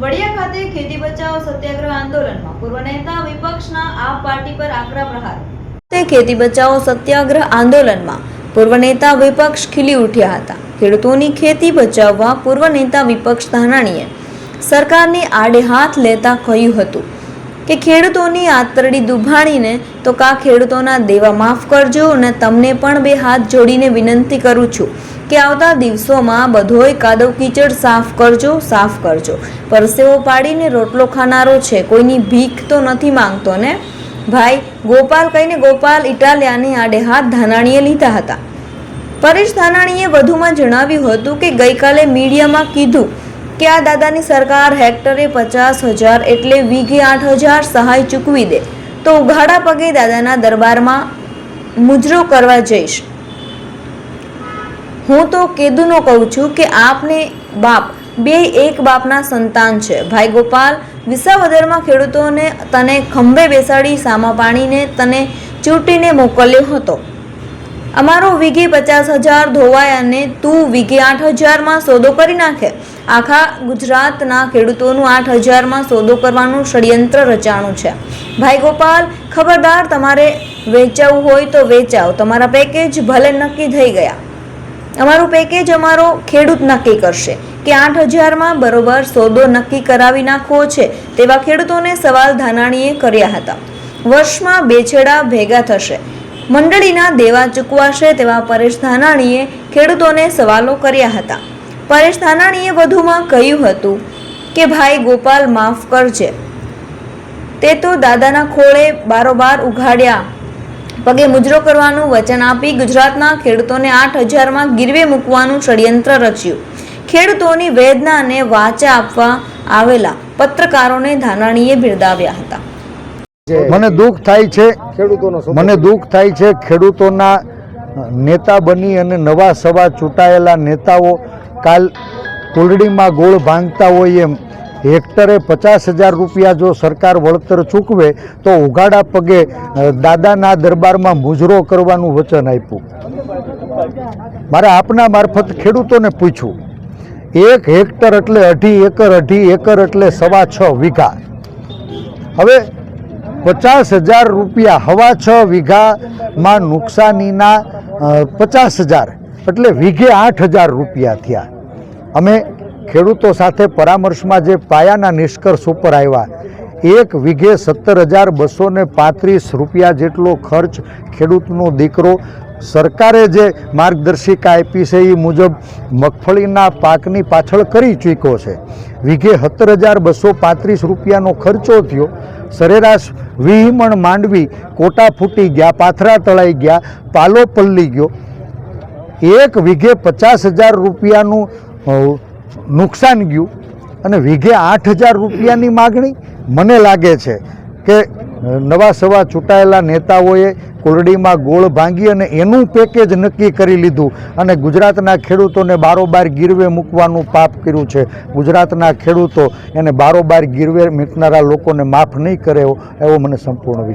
વડિયા ખાતે ખેતી બચાવો સત્યાગ્રહ આંદોલનમાં પૂર્વ નેતા વિપક્ષના આપ પાર્ટી પર આકરા પ્રહાર. તે ખેતી બચાવો સત્યાગ્રહ આંદોલનમાં પૂર્વ નેતા વિપક્ષ ખીલી ઉઠ્યા હતા. ખેડૂતોની ખેતી બચાવવા પૂર્વ નેતા વિપક્ષ ધાનાણીએ સરકારની આડે હાથ લેતા કહ્યું હતું. કે ખેડૂતોની આતરડી દુભાણીને તો કા ખેડૂતોના દેવા માફ કરજો અને તમને પણ બે હાથ જોડીને વિનંતી કરું છું કે આવતા દિવસોમાં બધોય કાદવ કીચડ સાફ કરજો સાફ કરજો. પરસેવો પાડીને રોટલો ખાનારો છે, કોઈની ભીખ તો નથી માંગતો ને? ભાઈ, ગોપાલ કહીને ગોપાલ ઇટાલિયાની આડે હાથ ધાનાણીએ લીધા હતા. પરેશ ધાનાણીએ વધુમાં જણાવ્યું હતું કે ગઈકાલે મીડિયામાં કીધું કે આ દાદાની સરકાર હેક્ટરે પચાસ હજાર એટલે વીઘે આઠ હજાર સહાય ચૂકવી દે, તો ઉઘાડા પગે દાદાના દરબારમાં મુજરો કરવા જઈશ. હું તો કેદુનો કહું છું કે આપને બાપ, બે એક બાપના સંતાન છે. ભાઈ ગોપાલ, વિસાવદરમાં ખેડૂતોને તને ખંભે બેસાડી સામા પાણીને તને ચૂંટીને મોકલ્યો હતો. અમારો વીઘે પચાસ હજાર ધોવાય અને તું વીઘે આઠ હજારમાં સોદો કરી નાખે. આખા ગુજરાતના ખેડૂતોનું આઠ હજારમાં સોદો કરવાનું ષડયંત્ર રચાણું છે. ભાઈ ગોપાલ, ખબરદાર, તમારે વેચાવું હોય તો વેચાવ. તમારા પેકેજ ભલે નક્કી થઈ ગયા. અમારું પેકેજ અમારો ખેડૂત નક્કી કરશે કે આઠ હજારમાં બરોબર સોદો નક્કી કરાવી નાખવો છે તેવા ખેડૂતોને સવાલ ધાનાણીએ કર્યા હતા. વર્ષમાં બેછેડા ભેગા થશે. મંડળીના દેવા ચૂકવાશે તેવા પરેશ ધાનાણીએ ખેડૂતોને સવાલો કર્યા હતા. પરેશ ધાનાણીએ વધુમાં કહ્યું હતું કે ભાઈ ગોપાલ માફ કરજે. તે તો દાદાના ખોળે બારોબાર ઉઘાડ્યા. પગે મુજરો કરવાનું વચન આપી ગુજરાતના ખેડૂતોને આઠ હજારમાં ગીરવે મૂકવાનું ષડયંત્ર રચ્યું. ખેડૂતોની વેદનાને વાચા આપવા આવેલા પત્રકારોને ધાનાણીએ બિરદાવ્યા હતા. મને દુઃખ થાય છે ખેડૂતોનો મને દુઃખ થાય છે ખેડૂતોના નેતા બની અને નવા સવા ચૂંટાયેલા નેતાઓ કાલ કુલડીમાં ગોળ ભાંગતા હોય એમ. હેક્ટરે પચાસ હજાર રૂપિયા જો સરકાર વળતર ચૂકવે, તો ઉઘાડા પગે દાદાના દરબારમાં મુજરો કરવાનું વચન આપ્યું. મારે આપના મારફત ખેડૂતોને પૂછ્યું. એક હેક્ટર એટલે અઢી એકર અઢી એકર એટલે સવા છ વીઘા. હવે પચાસ હજાર રૂપિયા હવા છ વીઘામાં નુકસાનીના પચાસ હજાર. એટલે વીઘે આઠ હજાર રૂપિયા થયા. અમે ખેડૂતો સાથે પરામર્શમાં જે પાયાના નિષ્કર્ષ ઉપર આવ્યા, એક વીઘે સત્તર હજાર બસો પાંત્રીસ રૂપિયા જેટલો ખર્ચ ખેડૂતનો દીકરો સરકારે જે માર્ગદર્શિકા આપી છે એ મુજબ મગફળીના પાકની પાછળ કરી ચૂક્યો છે. વીઘે સત્તર હજાર બસો પાંત્રીસ રૂપિયાનો ખર્ચો થયો. સરેરાશ વિહીમણ માંડવી કોટા ફૂટી ગયા, પાથરા તળાઈ ગયા, પાલો પલ્લી ગયો. એક વીઘે પચાસ હજાર રૂપિયાનું નુકસાન ગયું અને વીઘે આઠ હજાર રૂપિયાની માગણી મને લાગે છે કે નવા સવા ચૂંટાયેલા નેતાઓએ કોરડીમાં ગોળ ભાંગી અને એનું પેકેજ નક્કી કરી લીધું અને ગુજરાતના ખેડૂતોને બારોબાર ગીરવે મૂકવાનું પાપ કર્યું છે. ગુજરાતના ખેડૂતો એને બારોબાર ગીરવે મૂકનારા લોકોને માફ નહીં કરે એવો મને સંપૂર્ણ વિશ્વાસ